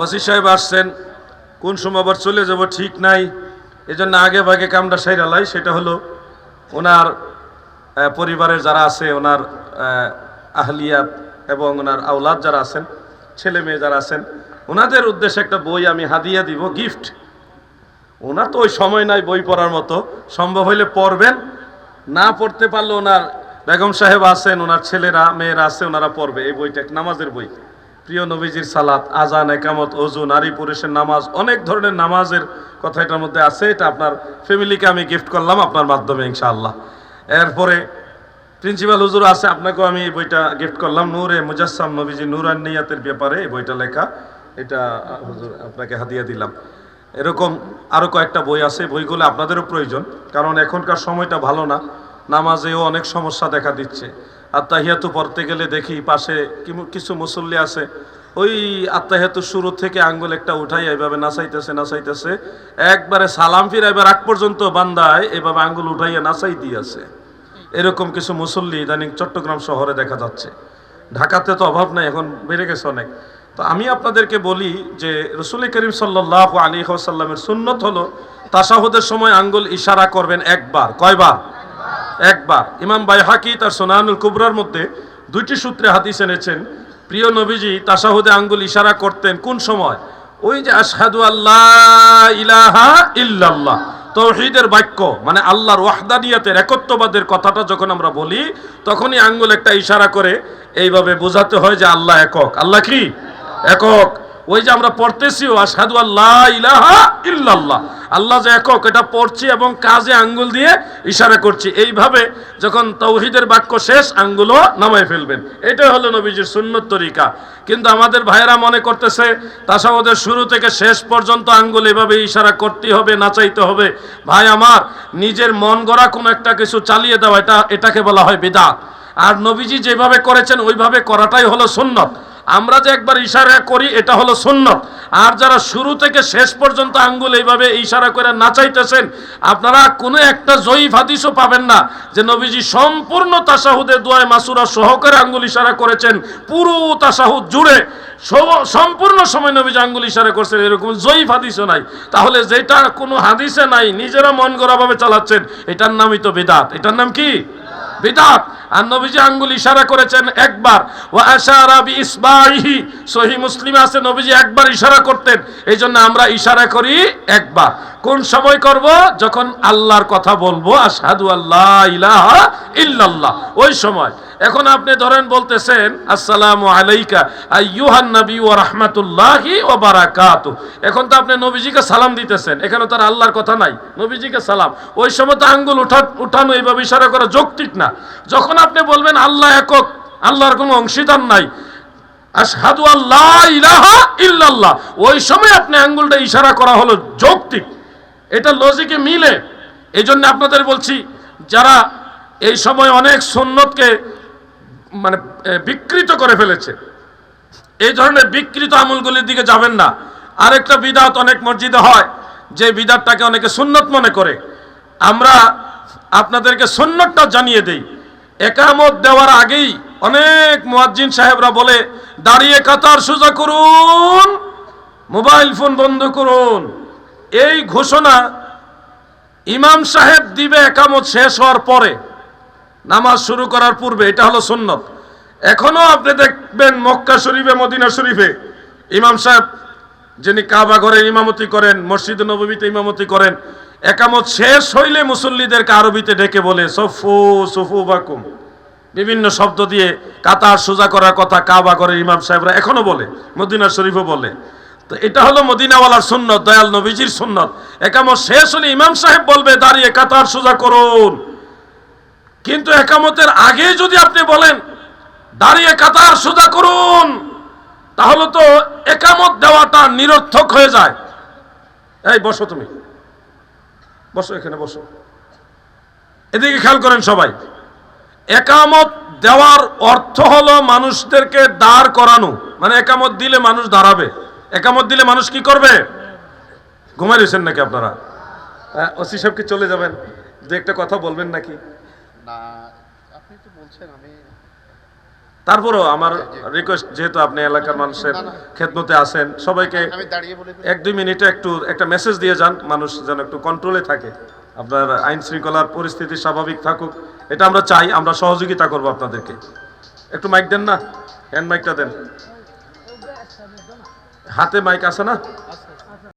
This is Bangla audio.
ওসি সাহেব আসছেন, কোন সময় আবার চলে যাব ঠিক নাই, এজন্য আগে ভাগে কামটা সাইরালাই সেটা হলো ওনার পরিবারের যারা আছে, ওনার আহলিয়া এবং ওনার আওলাদ যারা আছেন, ছেলে মেয়ে যারা আছেন, ওনাদের উদ্দেশ্যে একটা বই আমি হাদিয়া দিব, গিফট। ওনার তো ওই সময় নাই বই পড়ার মতো, সম্ভব হইলে পড়বেন, না পড়তে পারলে ওনার বেগম সাহেব আছেন, ওনার ছেলেরা, মেয়েরা আছে, ওনারা পড়বে, এই বইটা এক নামাজের বই। প্রিয় নবীজির সালাত, আজান, একামত, অজু, নারী পুরুষের নামাজ, অনেক ধরনের নামাজের কথা এটার মধ্যে আছে, এটা আপনার ফ্যামিলিকে আমি গিফট করলাম আপনার মাধ্যমে, ইনশাআল্লাহ। এরপরে প্রিন্সিপাল হুজুর আছে, আপনাকেও আমি এই বইটা গিফট করলাম, নূরে মুজাসসাম নবীজি নূরান নিয়াতের ব্যাপারে এই বইটা লেখা, এটা হুজুর আপনাকে হাদিয়া দিলাম। এরকম আরও কয়েকটা বই আছে, বইগুলো আপনাদেরও প্রয়োজন, কারণ এখনকার সময়টা ভালো না, নামাজেও অনেক সমস্যা দেখা দিচ্ছে। আত্মাহিয়াতু পড়তে গেলে দেখি পাশে কিছু মুসল্লি আছে। ওই আত্মাহিয়াতু শুরু থেকে আঙ্গুল একটা উঠাই এইভাবে নাচাইতেছে নাচাইতেছে। একবারে সালাম ফিরাইবার আগ পর্যন্ত বান্দায় এভাবে আঙ্গুল উঠাইয়া নাচাই দিয়েছে। এরকম কিছু মুসল্লি ইদানিং চট্টগ্রাম শহরে দেখা যাচ্ছে। ঢাকাতে তো অভাব নাই, এখন বেড়ে গেছে অনেক। তো আমি আপনাদেরকে বলি যে রসুল করিম সাল্লাহ আলী সাল্লামের সুন্নত হলো, তাসাহুদের সময় আঙ্গুল ইশারা করবেন একবার, কয়বার? একবার। ইমাম বাইহাকি তার সোনানুল কুবরার মধ্যে দুইটি সূত্রে হাদিস এনেছেন। প্রিয় নবীজি তাসাহুদে আঙ্গুল ইশারা করতেন কোন সময়? ওই যে আশহাদু আল্লাহ ইলাহা ইল্লাল্লাহ। তৌহিদের বাক্য মানে আল্লাহর ওয়াহদানিয়াতের একত্ববাদের কথাটা যখন আমরা বলি, তখনই আঙ্গুল একটা ইশারা করে, এইভাবে বোঝাতে হয় যে আল্লাহ একক। আল্লাহ কি? একক। ওই যে আমরা পড়তেছিও আশহাদু আল্লাহ ইলাহা ইল্লাল্লাহ। আল্লাহ যে একক, এটা পড়ছি এবং কাজে আঙ্গুল দিয়ে ইশারা করছি। এইভাবে যখন তৌহিদের বাক্য শেষ, আঙ্গুলও নামায় ফেলবেন। এটাই হলো নবীজির সুন্নত তরিকা। কিন্তু আমাদের ভাইয়েরা মনে করতেছে তাসামদের শুরু থেকে শেষ পর্যন্ত আঙ্গুল এভাবে ইশারা করতে হবে, নাচাইতে হবে। ভাই আমার, নিজের মন গড়া কোনো একটা কিছু চালিয়ে দেওয়া এটা, এটাকে বলা হয় বিদাত আর নবীজি যেভাবে করেছেন, ওইভাবে করাটাই হলো সুন্নত। আমরা যে একবার ইশারা করি, এটা হলো সুন্নত। আর যারা শুরু থেকে শেষ পর্যন্ত আঙ্গুল এইভাবে ইশারা করে নাচাইতেছেন, আপনারা কোনো একটা জয়ীফ হাদিসও পাবেন না যে নবীজি সম্পূর্ণ তাসাহুদে দোয়ায় মাসুরা সহকারে আঙ্গুল ইশারা করেছেন, পুরো তাসাহুদ জুড়ে। সম্পূর্ণ সময় নবীজি আঙ্গুল ইশারা করছেন, এরকম জয়ীফ হাদিসও নাই। তাহলে যেটা কোনো হাদিসে নাই, নিজেরা মন গড়াভাবে চালাচ্ছেন, এটার নামই তো বেদাত। এটার নাম কি? বিদাত। আর নবীজি আঙ্গুল ইশারা করেছেন একবার। ও আশারা বি ইসবাহি সহি মুসলিম আছে, নবীজি একবার ইশারা করতেন। এই জন্য আমরা ইশারা করি একবার। কোন সময় করব? যখন আল্লাহর কথা বলব, আশহাদু আল্লাহ ইলাহা ইল্লাল্লাহ। ওই সময়। এখন আপনি ধরেন বলতেছেন, আসসালামু আলাইকা আইয়ুহান নবী ওয়া রাহমাতুল্লাহি ওয়া বারাকাতু এখন তো আপনি নবীজিকে সালাম দিতেছেন। এখানে তো আর আল্লাহর কথা নাই। নবীজিকে সালাম। ওই সময় তো আঙ্গুল উঠা উঠানো এইভাবে ইশারা করা যৌক্তিক না। যখন আপনি বলবেন, আল্লাহ একক, আল্লাহর কোনো অংশীদার নাই। আশহাদু আল্লাহ ইলাহা ইল্লাল্লাহ। ওই সময় আপনি আঙ্গুলটা ইশারা করা হলো যৌক্তিক। এটা লজিকে মিলে। এই জন্য আপনাদের বলছি, যারা এই সময় অনেক সুন্নতকে মানে বিকৃত করে ফেলেছে, এই ধরনের বিকৃত আমলগুলির দিকে যাবেন না। আরেকটা বিদাত অনেক মসজিদে হয়, যে বিদাতটাকে অনেকে সুন্নত মনে করে। আমরা আপনাদেরকে সুন্নতটা জানিয়ে দেই। একামত দেওয়ার আগেই অনেক মুয়াজ্জিন সাহেবরা বলে, দাঁড়িয়ে কাতার সোজা করুন, মোবাইল ফোন বন্ধ করুন। এই ঘোষণা ইমাম সাহেব দিবে একামত শেষ হওয়ার পরে, নামাজ শুরু করার পূর্বে, এটা হলো সুন্নত। এখনও আপনি দেখবেন মক্কা শরীফে, মদিনা শরীফে ইমাম সাহেব যিনি কাবা ঘরে ইমামতি করেন, মসজিদ নবীতে ইমামতি করেন, একামত শেষ হইলে মুসল্লিদেরকে আরবিতে ডেকে বলে, সফু সফু বাকুম। বিভিন্ন শব্দ দিয়ে কাতার সোজা করার কথা কাবা ঘরের ইমাম সাহেবরা এখনও বলে, মদিনা শরীফও বলে। তো এটা হলো মদিনাওয়ালার সুন্নত, দয়াল নবীজির সুন্নত। একামত শেষ হলে ইমাম সাহেব বলবে, দাঁড়িয়ে কাতার সোজা করুন। কিন্তু একামতের আগে যদি আপনি বলেন, দাঁড়িয়ে কাতার সোজা করুন, তাহলে তো একামত দেওয়াটা নিরর্থক হয়ে যায়। এই, বসো তুমি। বসো এখানে, বসো। এদিকে খেয়াল করেন সবাই। একামত দেওয়ার অর্থ হলো মানুষদেরকে দাঁড় করানো। মানে একামত দিলে মানুষ দাঁড়াবে। একামত দিলে মানুষ কি করবে? ঘুমাই রয়েছেন নাকি আপনারা? ওসি সাহেব কি চলে যাবেন? দু একটা কথা বলবেন নাকি? তারপরেও আমার রিকোয়েস্ট যেহেতু আপনি এলাকার মানুষের খেদমতে আছেন সবাইকে। এক দুই মিনিটে একটু একটা মেসেজ দিয়ে যান মানুষ যেন একটু কন্ট্রোলে থাকে। আপনার আইন শৃঙ্খলার পরিস্থিতি স্বাভাবিক থাকুক এটা আমরা চাই আমরা সহযোগিতা করব আপনাদেরকে। একটু মাইক দেন না? হ্যান্ড মাইকটা দেন। হাতে মাইক আছে না